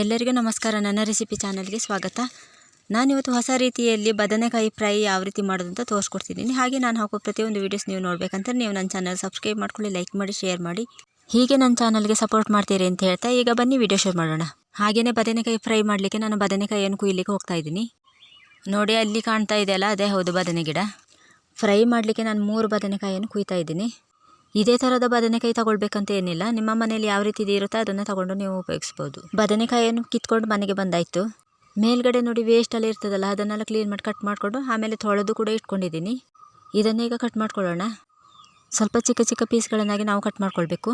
ಎಲ್ಲರಿಗೂ ನಮಸ್ಕಾರ. ನನ್ನ ರೆಸಿಪಿ ಚಾನಲ್ಗೆ ಸ್ವಾಗತ. ನಾನಿವತ್ತು ಹೊಸ ರೀತಿಯಲ್ಲಿ ಬದನೆಕಾಯಿ ಫ್ರೈ ಯಾವ ರೀತಿ ಮಾಡೋದು ಅಂತ ತೋರಿಸ್ಕೊಡ್ತಿದ್ದೀನಿ. ಹಾಗೆ ನಾನು ಹಾಕೋ ಪ್ರತಿಯೊಂದು ವೀಡಿಯೋಸ್ ನೀವು ನೋಡಬೇಕಂತಾರೆ ನೀವು ನನ್ನ ಚಾನಲ್ ಸಬ್ಸ್ಕ್ರೈಬ್ ಮಾಡ್ಕೊಳ್ಳಿ ಲೈಕ್ ಮಾಡಿ ಶೇರ್ ಮಾಡಿ. ಹೀಗೆ ನನ್ನ ಚಾನಲ್ಗೆ ಸಪೋರ್ಟ್ ಮಾಡ್ತೀರಿ ಅಂತ ಹೇಳ್ತಾ ಈಗ ಬನ್ನಿ ವಿಡಿಯೋ ಶೇರ್ ಮಾಡೋಣ. ಹಾಗೆಯೇ ಬದನೆಕಾಯಿ ಫ್ರೈ ಮಾಡಲಿಕ್ಕೆ ನಾನು ಬದನೆಕಾಯಿಯನ್ನು ಕುಯ್ಲಿಕ್ಕೆ ಹೋಗ್ತಾ ಇದ್ದೀನಿ. ನೋಡಿ ಅಲ್ಲಿ ಕಾಣ್ತಾ ಇದೆಯಲ್ಲ, ಅದೇ ಹೌದು ಬದನೆ ಗಿಡ. ಫ್ರೈ ಮಾಡಲಿಕ್ಕೆ ನಾನು ಮೂರು ಬದನೆಕಾಯಿಯನ್ನು ಕುಯ್ತಾ ಇದ್ದೀನಿ. ಇದೇ ಥರದ ಬದನೆಕಾಯಿ ತಗೊಳ್ಬೇಕಂತ ಏನಿಲ್ಲ. ನಿಮ್ಮ ಮನೆಯಲ್ಲಿ ಯಾವ ರೀತಿ ಇರುತ್ತೆ ಅದನ್ನು ತಗೊಂಡು ನೀವು ಉಪಯೋಗಿಸ್ಬೋದು. ಬದನೆಕಾಯಿಯನ್ನು ಕಿತ್ಕೊಂಡು ಮನೆಗೆ ಬಂದಾಯಿತು. ಮೇಲ್ಗಡೆ ನೋಡಿ ವೇಸ್ಟ್ ಎಲ್ಲ ಇರ್ತದಲ್ಲ, ಅದನ್ನೆಲ್ಲ ಕ್ಲೀನ್ ಮಾಡಿ ಕಟ್ ಮಾಡಿಕೊಂಡು ಆಮೇಲೆ ತೊಳೆದು ಕೂಡ ಇಟ್ಕೊಂಡಿದ್ದೀನಿ. ಇದನ್ನೇ ಈಗ ಕಟ್ ಮಾಡ್ಕೊಳ್ಳೋಣ. ಸ್ವಲ್ಪ ಚಿಕ್ಕ ಚಿಕ್ಕ ಪೀಸ್ಗಳನ್ನಾಗಿ ನಾವು ಕಟ್ ಮಾಡ್ಕೊಳ್ಬೇಕು.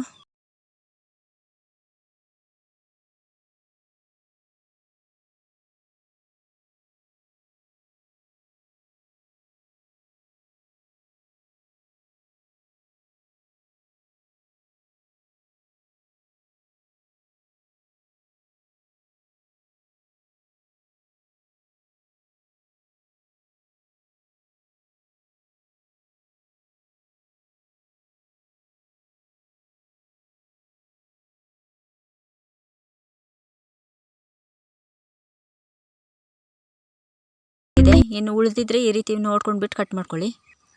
ಇನ್ನು ಉಳಿದಿದ್ರೆ ಈ ರೀತಿ ನೋಡ್ಕೊಂಡು ಬಿಟ್ಟು ಕಟ್ ಮಾಡ್ಕೊಳ್ಳಿ.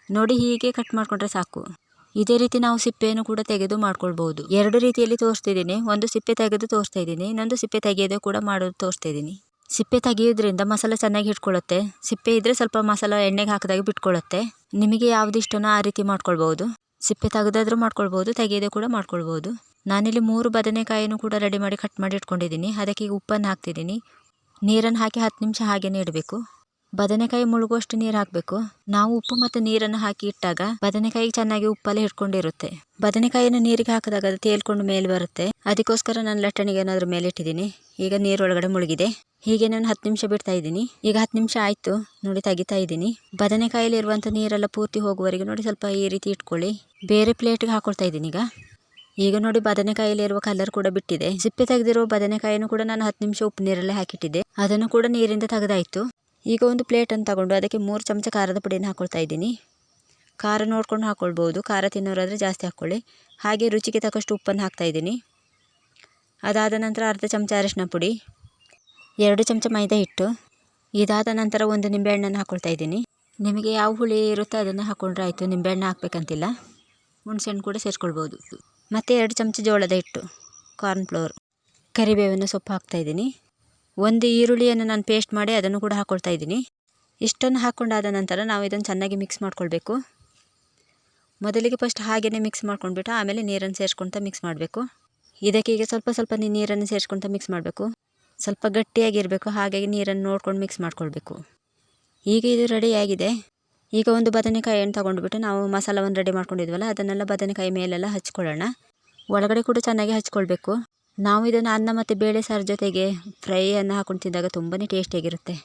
ನೋಡಿ ಹೀಗೆ ಕಟ್ ಮಾಡಿಕೊಂಡ್ರೆ ಸಾಕು. ಇದೇ ರೀತಿ ನಾವು ಸಿಪ್ಪೆಯನ್ನು ಕೂಡ ತೆಗೆದು ಮಾಡ್ಕೊಳ್ಬೋದು. ಎರಡು ರೀತಿಯಲ್ಲಿ ತೋರಿಸ್ತಿದ್ದೀನಿ. ಒಂದು ಸಿಪ್ಪೆ ತೆಗೆದು ತೋರಿಸ್ತಾ ಇದ್ದೀನಿ ಇನ್ನೊಂದು ಸಿಪ್ಪೆ ತೆಗೆಯೋದು ಕೂಡ ಮಾಡೋದು ತೋರಿಸ್ತಾ ಇದ್ದೀನಿ ಸಿಪ್ಪೆ ತೆಗೆಯೋದ್ರಿಂದ ಮಸಾಲೆ ಚೆನ್ನಾಗಿ ಹಿಡ್ಕೊಳ್ಳುತ್ತೆ. ಸಿಪ್ಪೆ ಇದ್ದರೆ ಸ್ವಲ್ಪ ಮಸಾಲ ಎಣ್ಣೆಗೆ ಹಾಕಿದಾಗ ಬಿಟ್ಕೊಳ್ಳುತ್ತೆ. ನಿಮಗೆ ಯಾವ್ದು ಇಷ್ಟನೋ ಆ ರೀತಿ ಮಾಡ್ಕೊಳ್ಬೋದು. ಸಿಪ್ಪೆ ತೆಗೆದಾದರೂ ಮಾಡ್ಕೊಳ್ಬೋದು, ತೆಗೆಯೋದು ಕೂಡ ಮಾಡ್ಕೊಳ್ಬೋದು. ನಾನಿಲ್ಲಿ ಮೂರು ಬದನೆಕಾಯಿನೂ ಕೂಡ ರೆಡಿ ಮಾಡಿ ಕಟ್ ಮಾಡಿ ಇಟ್ಕೊಂಡಿದ್ದೀನಿ. ಅದಕ್ಕೆ ಉಪ್ಪನ್ನು ಹಾಕ್ತಿದ್ದೀನಿ. ನೀರನ್ನು ಹಾಕಿ ಹತ್ತು ನಿಮಿಷ ಹಾಗೇನೆ ಇಡಬೇಕು. ಬದನೆಕಾಯಿ ಮುಳುಗುವಷ್ಟು ನೀರು ಹಾಕಬೇಕು. ನಾವು ಉಪ್ಪು ಮತ್ತು ನೀರನ್ನು ಹಾಕಿ ಇಟ್ಟಾಗ ಬದನೆಕಾಯಿ ಚೆನ್ನಾಗಿ ಉಪ್ಪಲ್ಲಿ ಹಿಡ್ಕೊಂಡಿರುತ್ತೆ ಬದನೆಕಾಯಿಯನ್ನು ನೀರಿಗೆ ಹಾಕಿದಾಗ ಅದು ತೇಲ್ಕೊಂಡು ಮೇಲೆ ಬರುತ್ತೆ. ಅದಕ್ಕೋಸ್ಕರ ನಾನು ಲಟ್ಟಣಿಗೆ ಏನಾದರೂ ಮೇಲೆ ಇಟ್ಟಿದ್ದೀನಿ. ಈಗ ನೀರೊಳಗಡೆ ಮುಳುಗಿದೆ. ಹೀಗೆ ನಾನು ಹತ್ತು ನಿಮಿಷ ಬಿಡ್ತಾ ಇದ್ದೀನಿ. ಈಗ ಹತ್ತು ನಿಮಿಷ ಆಯಿತು. ನೋಡಿ ತೆಗಿತಾ ಇದ್ದೀನಿ. ಬದನೆಕಾಯಲ್ಲಿ ಇರುವಂಥ ನೀರೆಲ್ಲ ಪೂರ್ತಿ ಹೋಗುವವರೆಗೆ ನೋಡಿ ಸ್ವಲ್ಪ ಈ ರೀತಿ ಇಟ್ಕೊಳ್ಳಿ. ಬೇರೆ ಪ್ಲೇಟ್ಗೆ ಹಾಕೊಳ್ತಾ ಇದ್ದೀನಿ ಈಗ. ಈಗ ನೋಡಿ ಬದನೆಕಾಯಲ್ಲಿ ಇರುವ ಕಲರ್ ಕೂಡ ಬಿಟ್ಟಿದೆ. ಸಿಪ್ಪೆ ತೆಗೆದಿರುವ ಬದನೆಕಾಯಿನೂ ಕೂಡ ನಾನು ಹತ್ತು ನಿಮಿಷ ಉಪ್ಪು ನೀರಲ್ಲೇ ಹಾಕಿಟ್ಟಿದ್ದೆ. ಅದನ್ನು ಕೂಡ ನೀರಿಂದ ತೆಗೆದಾಯಿತು. ಈಗ ಒಂದು ಪ್ಲೇಟನ್ನು ತಗೊಂಡು ಅದಕ್ಕೆ ಮೂರು ಚಮಚ ಖಾರದ ಪುಡಿಯನ್ನು ಹಾಕ್ಕೊಳ್ತಾ ಇದ್ದೀನಿ. ಖಾರ ನೋಡ್ಕೊಂಡು ಹಾಕ್ಕೊಳ್ಬೋದು ಖಾರ ತಿನ್ನೋರಾದರೆ ಜಾಸ್ತಿ ಹಾಕ್ಕೊಳ್ಳಿ. ಹಾಗೆ ರುಚಿಗೆ ತಕ್ಕಷ್ಟು ಉಪ್ಪನ್ನು ಹಾಕ್ತಾ ಇದ್ದೀನಿ. ಅದಾದ ನಂತರ ಅರ್ಧ ಚಮಚ ಅರಿಶಿನ ಪುಡಿ, ಎರಡು ಚಮಚ ಮೈದಾ ಹಿಟ್ಟು, ಇದಾದ ನಂತರ ಒಂದು ನಿಂಬೆಹಣ್ಣನ್ನು ಹಾಕ್ಕೊಳ್ತಾ ಇದ್ದೀನಿ. ನಿಮಗೆ ಯಾವ ಹುಳಿ ಇರುತ್ತೋ ಅದನ್ನು ಹಾಕ್ಕೊಂಡ್ರೆ ಆಯಿತು, ನಿಂಬೆಹಣ್ಣು ಹಾಕಬೇಕಂತಿಲ್ಲ. ಹುಣಸೆಹಣ್ಣು ಕೂಡ ಸೇರಿಸ್ಕೊಳ್ಬೋದು ಮತ್ತು ಎರಡು ಚಮಚ ಜೋಳದ ಹಿಟ್ಟು ಕಾರ್ನ್ಫ್ಲೋರ್ ಕರಿಬೇವಿನ ಸೊಪ್ಪು ಹಾಕ್ತಾಯಿದ್ದೀನಿ ಒಂದು ಈರುಳ್ಳಿಯನ್ನು ನಾನು ಪೇಸ್ಟ್ ಮಾಡಿ ಅದನ್ನು ಕೂಡ ಹಾಕ್ಕೊಳ್ತಾ ಇದ್ದೀನಿ. ಇಷ್ಟನ್ನು ಹಾಕ್ಕೊಂಡಾದ ನಂತರ ನಾವು ಇದನ್ನು ಚೆನ್ನಾಗಿ ಮಿಕ್ಸ್ ಮಾಡ್ಕೊಳ್ಬೇಕು. ಮೊದಲಿಗೆ ಫಸ್ಟ್ ಹಾಗೆಯೇ ಮಿಕ್ಸ್ ಮಾಡ್ಕೊಂಡ್ಬಿಟ್ಟು ಆಮೇಲೆ ನೀರನ್ನು ಸೇರಿಸ್ಕೊಳ್ತಾ ಮಿಕ್ಸ್ ಮಾಡಬೇಕು. ಇದಕ್ಕೆ ಈಗ ಸ್ವಲ್ಪ ಸ್ವಲ್ಪ ನೀರನ್ನು ಸೇರಿಸ್ಕೊಳ್ತಾ ಮಿಕ್ಸ್ ಮಾಡಬೇಕು. ಸ್ವಲ್ಪ ಗಟ್ಟಿಯಾಗಿರಬೇಕು ಹಾಗಾಗಿ ನೀರನ್ನು ನೋಡ್ಕೊಂಡು ಮಿಕ್ಸ್ ಮಾಡ್ಕೊಳ್ಬೇಕು. ಈಗ ಇದು ರೆಡಿಯಾಗಿದೆ ಈಗ ಒಂದು ಬದನೆಕಾಯಿಯನ್ನು ತೊಗೊಂಡ್ಬಿಟ್ಟು ನಾವು ಮಸಾಲವನ್ನು ರೆಡಿ ಮಾಡ್ಕೊಂಡಿದ್ವಲ್ಲ, ಅದನ್ನೆಲ್ಲ ಬದನೆಕಾಯಿ ಮೇಲೆಲ್ಲ ಹಚ್ಕೊಳ್ಳೋಣ. ಒಳಗಡೆ ಕೂಡ ಚೆನ್ನಾಗಿ ಹಚ್ಕೊಳ್ಬೇಕು. ನಾವು ಇದನ್ನು ಅನ್ನ ಮತ್ತು ಬೇಳೆ ಸಾರು ಜೊತೆಗೆ ಫ್ರೈಯನ್ನು ಹಾಕೊಂಡು ತಿಂದಾಗ ತುಂಬಾ ಟೇಸ್ಟಿಯಾಗಿರುತ್ತೆ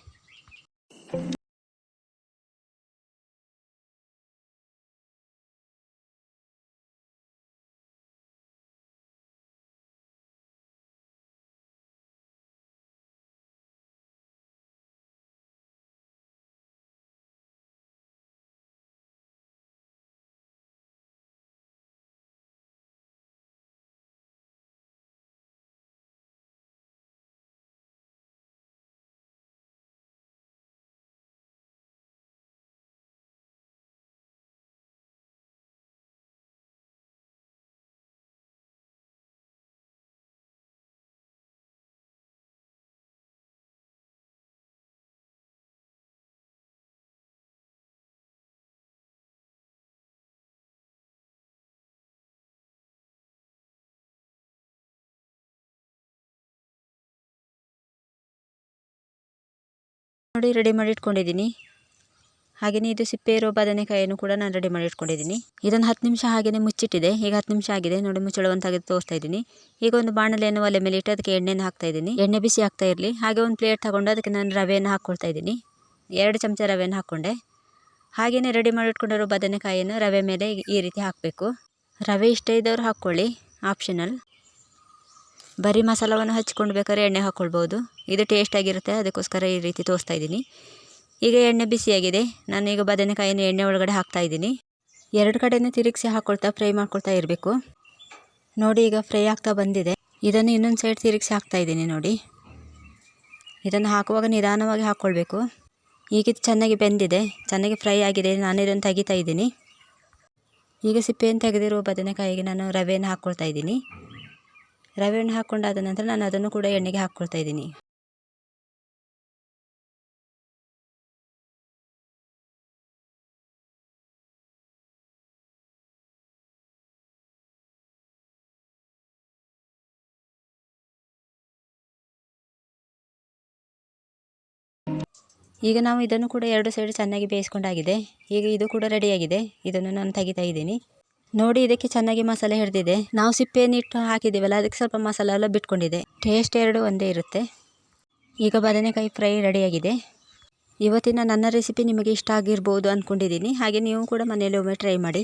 ನೋಡಿ ರೆಡಿ ಮಾಡಿ ಇಟ್ಕೊಂಡಿದ್ದೀನಿ ಹಾಗೆಯೇ ಇದು ಸಿಪ್ಪೆ ಇರೋ ಬದನೆಕಾಯಿಯನ್ನು ಕೂಡ ನಾನು ರೆಡಿ ಮಾಡಿ ಇಟ್ಕೊಂಡಿದ್ದೀನಿ ಇದೊಂದು ಹತ್ತು ನಿಮಿಷ ಹಾಗೆಯೇ ಮುಚ್ಚಿಟ್ಟಿದೆ. ಈಗ ಹತ್ತು ನಿಮಿಷ ಆಗಿದೆ. ನೋಡಿ ಮುಚ್ಚಳವನ್ನು ತೋರಿಸ್ತಾ ಇದ್ದೀನಿ. ಈಗ ಒಂದು ಬಾಣಲೆಯನ್ನು ಒಲೆ ಮೇಲೆ ಇಟ್ಟು ಅದಕ್ಕೆ ಎಣ್ಣೆಯನ್ನು ಹಾಕ್ತಾ ಇದ್ದೀನಿ. ಎಣ್ಣೆ ಬಿಸಿ ಆಗ್ತಾ ಇರಲಿ. ಹಾಗೆ ಒಂದು ಪ್ಲೇಟ್ ತಗೊಂಡು ಅದಕ್ಕೆ ನಾನು ರವೆಯನ್ನು ಹಾಕ್ಕೊಳ್ತಾ ಇದ್ದೀನಿ. ಎರಡು ಚಮಚ ರವೆಯನ್ನು ಹಾಕ್ಕೊಂಡೆ. ಹಾಗೆಯೇ ರೆಡಿ ಮಾಡಿ ಇಟ್ಕೊಂಡಿರೋ ಬದನೆಕಾಯಿಯನ್ನು ರವೆ ಮೇಲೆ ಈ ರೀತಿ ಹಾಕಬೇಕು. ರವೆ ಇಷ್ಟ ಇದ್ದವರು ಹಾಕ್ಕೊಳ್ಳಿ. ಆಪ್ಷನಲ್ ಬರೀ ಮಸಾಲವನ್ನು ಹಚ್ಕೊಂಡು ಬೇಕಾದ್ರೆ ಎಣ್ಣೆ ಹಾಕ್ಕೊಳ್ಬೋದು ಇದು ಟೇಸ್ಟಾಗಿರುತ್ತೆ ಅದಕ್ಕೋಸ್ಕರ ಈ ರೀತಿ ತೋರಿಸ್ತಾ ಇದ್ದೀನಿ. ಈಗ ಎಣ್ಣೆ ಬಿಸಿಯಾಗಿದೆ. ಈಗ ಬದನೆಕಾಯಿನ ಎಣ್ಣೆ ಒಳಗಡೆ ಹಾಕ್ತಾ ಇದ್ದೀನಿ. ಎರಡು ಕಡೆಯೂ ತಿರುಗಿಸಿ ಹಾಕ್ಕೊಳ್ತಾ ಫ್ರೈ ಮಾಡ್ಕೊಳ್ತಾ ಇರಬೇಕು. ನೋಡಿ, ಈಗ ಫ್ರೈ ಆಗ್ತಾ ಬಂದಿದೆ. ಇದನ್ನು ಇನ್ನೊಂದು ಸೈಡ್ ತಿರುಗಿಸಿ ಹಾಕ್ತಾ ಇದ್ದೀನಿ ನೋಡಿ. ಇದನ್ನು ಹಾಕುವಾಗ ನಿಧಾನವಾಗಿ ಹಾಕ್ಕೊಳ್ಬೇಕು ಈಗ ಇದು ಚೆನ್ನಾಗಿ ಬೆಂದಿದೆ. ಚೆನ್ನಾಗಿ ಫ್ರೈ ಆಗಿದೆ. ನಾನು ಇದನ್ನು ತೆಗಿತಾ ಇದ್ದೀನಿ. ಈಗ ಸಿಪ್ಪೆಯನ್ನು ತೆಗೆದಿರುವ ಬದನೆಕಾಯಿಗೆ ನಾನು ರವೆಯನ್ನು ಹಾಕ್ಕೊಳ್ತಾ ಇದ್ದೀನಿ. ರವೆಯನ್ನು ಹಾಕ್ಕೊಂಡಾದ ನಂತರ ನಾನು ಅದನ್ನು ಕೂಡ ಎಣ್ಣೆಗೆ ಹಾಕ್ಕೊಳ್ತಾ ಇದ್ದೀನಿ. ಈಗ ನಾವು ಇದನ್ನು ಕೂಡ ಎರಡು ಸೈಡ್ ಚೆನ್ನಾಗಿ ಬೇಯಿಸ್ಕೊಂಡಾಗಿದೆ. ಈಗ ಇದು ಕೂಡ ರೆಡಿಯಾಗಿದೆ ಇದನ್ನು ನಾನು ತೆಗಿತಾ ಇದ್ದೀನಿ. ನೋಡಿ, ಇದಕ್ಕೆ ಚೆನ್ನಾಗಿ ಮಸಾಲೆ ಹಿಡಿದಿದೆ. ನಾವು ಸಿಪ್ಪೆಯನ್ನಿಟ್ಟು ಹಾಕಿದ್ದೀವಲ್ಲ, ಅದಕ್ಕೆ ಸ್ವಲ್ಪ ಮಸಾಲೆ ಎಲ್ಲ ಬಿಟ್ಕೊಂಡಿದೆ. ಟೇಸ್ಟ್ ಎರಡು ಒಂದೇ ಇರುತ್ತೆ. ಈಗ ಬದನೆಕಾಯಿ ಫ್ರೈ ರೆಡಿಯಾಗಿದೆ. ಇವತ್ತಿನ ನನ್ನ ರೆಸಿಪಿ ನಿಮಗೆ ಇಷ್ಟ ಆಗಿರ್ಬೋದು ಅಂದ್ಕೊಂಡಿದ್ದೀನಿ ಹಾಗೆ ನೀವು ಕೂಡ ಮನೆಯಲ್ಲಿ ಒಮ್ಮೆ ಟ್ರೈ ಮಾಡಿ.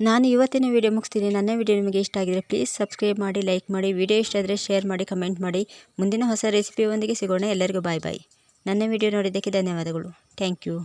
ನಾನು ಇವತ್ತಿನ ವಿಡಿಯೋ ಮುಗಿಸ್ತೀನಿ. ನನ್ನ ವಿಡಿಯೋ ನಿಮಗೆ ಇಷ್ಟ ಆಗಿದ್ರೆ ಪ್ಲೀಸ್ ಸಬ್ಸ್ಕ್ರೈಬ್ ಮಾಡಿ ಲೈಕ್ ಮಾಡಿ ವಿಡಿಯೋ ಇಷ್ಟ ಆದರೆ ಶೇರ್ ಮಾಡಿ ಕಮೆಂಟ್ ಮಾಡಿ. ಮುಂದಿನ ಹೊಸ ರೆಸಿಪಿಯೊಂದಿಗೆ ಸಿಗೋಣ. ಎಲ್ಲರಿಗೂ ಬಾಯ್ ಬಾಯ್ ನನ್ನ ವಿಡಿಯೋ ನೋಡಿದ್ದಕ್ಕೆ ಧನ್ಯವಾದಗಳು. Thank you